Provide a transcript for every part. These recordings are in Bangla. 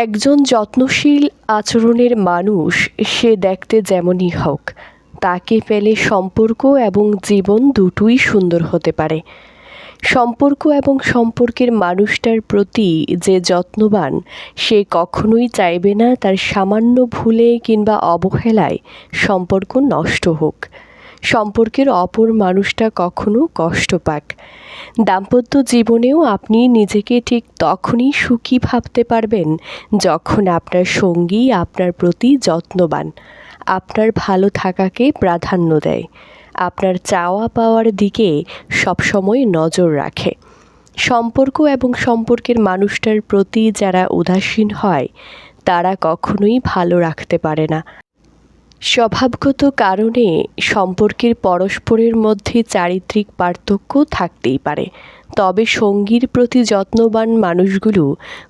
একজন যত্নশীল আচরণের মানুষ সে দেখতে যেমনই হোক, তাকে পেলে সম্পর্ক এবং জীবন দুটোই সুন্দর হতে পারে। সম্পর্ক এবং সম্পর্কের মানুষটার প্রতি যে যত্নবান, সে কখনোই চাইবে না তার সামান্য ভুলে কিংবা অবহেলায় সম্পর্ক নষ্ট হোক। সম্পর্কের অপর মানুষটা কখনো কষ্ট পাক। দাম্পত্য জীবনেও আপনি নিজেকে ঠিক তখনই সুখী ভাবতে পারবেন, যখন আপনার সঙ্গী আপনার প্রতি যত্নবান, আপনার ভালো থাকাকে প্রাধান্য দেয়, আপনার চাওয়া পাওয়ার দিকে সবসময় নজর রাখে। সম্পর্ক এবং সম্পর্কের মানুষটার প্রতি যারা উদাসীন হয়, তারা কখনোই ভালো রাখতে পারে না। স্বভাবগত কারণে সম্পর্কের পরস্পরের মধ্যে চারিত্রিক পার্থক্য থাকতেই পারে। তবে সঙ্গীর প্রতি যত্নবান মানুষগুলো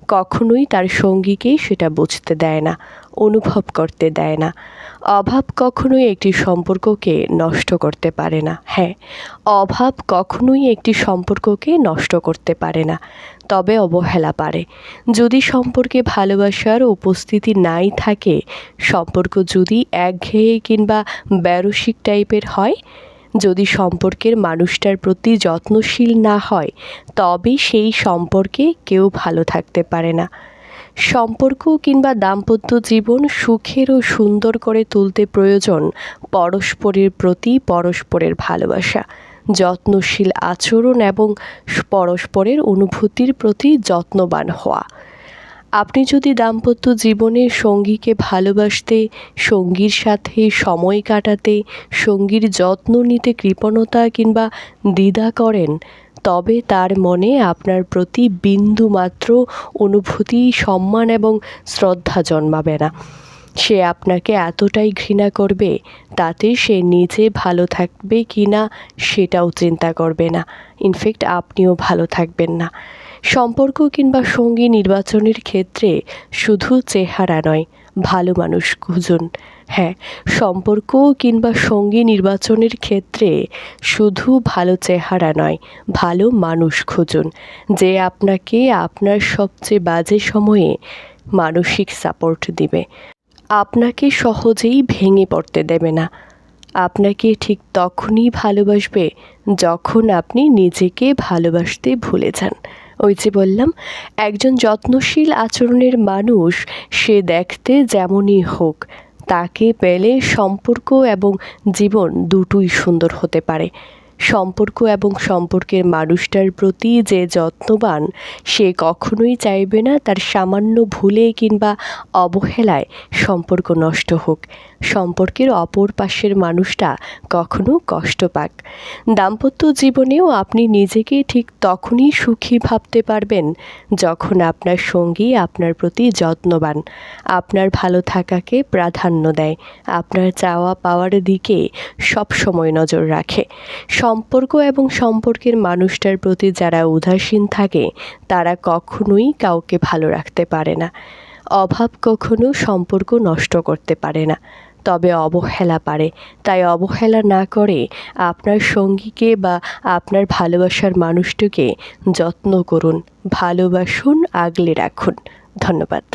কখনোই তার সঙ্গীকে সেটা বুঝতে দেয় না, অনুভব করতে দেয় না। অভাব কখনোই একটি সম্পর্ককে নষ্ট করতে পারে না। হ্যাঁ অভাব কখনোই একটি সম্পর্ককে নষ্ট করতে পারে না, তবে অবহেলা পারে। যদি সম্পর্কে ভালোবাসার উপস্থিতি নাই থাকে, সম্পর্ক যদি একঘেয়ে কিংবা ব্যারসিক টাইপের হয় যদি সম্পর্কের মানুষটার প্রতি যত্নশীল না হয় তবে সেই সম্পর্কে কেউ ভালো থাকতে পারে না। সম্পর্ক কিংবা দাম্পত্য জীবন সুখের ও সুন্দর করে তুলতে প্রয়োজন পরস্পরের প্রতি পরস্পরের ভালোবাসা। যত্নশীল আচরণ এবং পরস্পরের অনুভূতির প্রতি যত্নবান হওয়া। আপনি যদি দাম্পত্য জীবনে সঙ্গীকে ভালোবাসতে, সঙ্গীর সাথে সময় কাটাতে, সঙ্গীর যত্ন নিতে কৃপণতা কিংবা দ্বিধা করেন, তবে তার মনে আপনার প্রতি বিন্দু মাত্র অনুভূতি, সম্মান এবং শ্রদ্ধা জন্মাবে না। সে আপনাকে এতটাই ঘৃণা করবে, তাতে সে নিজে ভালো থাকবে কি না সেটাও চিন্তা করবে না। ইনফ্যাক্ট আপনিও ভালো থাকবেন না। সম্পর্ক কিংবা সঙ্গী নির্বাচনের ক্ষেত্রে শুধু চেহারা নয়, ভালো মানুষ খুঁজুন। হ্যাঁ সম্পর্ক কিংবা সঙ্গী নির্বাচনের ক্ষেত্রে শুধু ভালো চেহারা নয়, ভালো মানুষ খুঁজুন, যে আপনাকে আপনার সবচেয়ে বাজে সময়ে মানসিক সাপোর্ট দিবে। আপনাকে সহজেই ভেঙে পড়তে দেবে না। আপনাকে ঠিক তখনই ভালোবাসবে যখন আপনি নিজেকে ভালোবাসতে ভুলে যান। ওই যে বললাম, একজন যত্নশীল আচরণের মানুষ সে দেখতে যেমনই হোক, তাকে পেলে সম্পর্ক এবং জীবন দুটোই সুন্দর হতে পারে। সম্পর্ক এবং সম্পর্কের মানুষটার প্রতি যে যত্নবান, সে কখনোই চাইবে না তার সামান্য ভুলে কিংবা অবহেলায় সম্পর্ক নষ্ট হোক। সম্পর্কের অপর পাশের মানুষটা কখনো কষ্ট পাক। দাম্পত্য জীবনেও আপনি নিজেকে ঠিক তখনই সুখী ভাবতে পারবেন যখন আপনার সঙ্গী আপনার প্রতি যত্নবান। আপনার ভালো থাকাকে প্রাধান্য দেয়। আপনার চাওয়া পাওয়ার দিকে সব সময় নজর রাখে। সম্পর্ক এবং সম্পর্কের মানুষটার প্রতি যারা উদাসীন থাকে, তারা কখনোই কাউকে ভালো রাখতে পারে না। অভাব কখনো সম্পর্ক নষ্ট করতে পারে না, তবে অবহেলা পারে। তাই অবহেলা না করে আপনার সঙ্গীকে বা আপনার ভালোবাসার মানুষটিকে যত্ন করুন, ভালোবাসুন, আগলে রাখুন। ধন্যবাদ।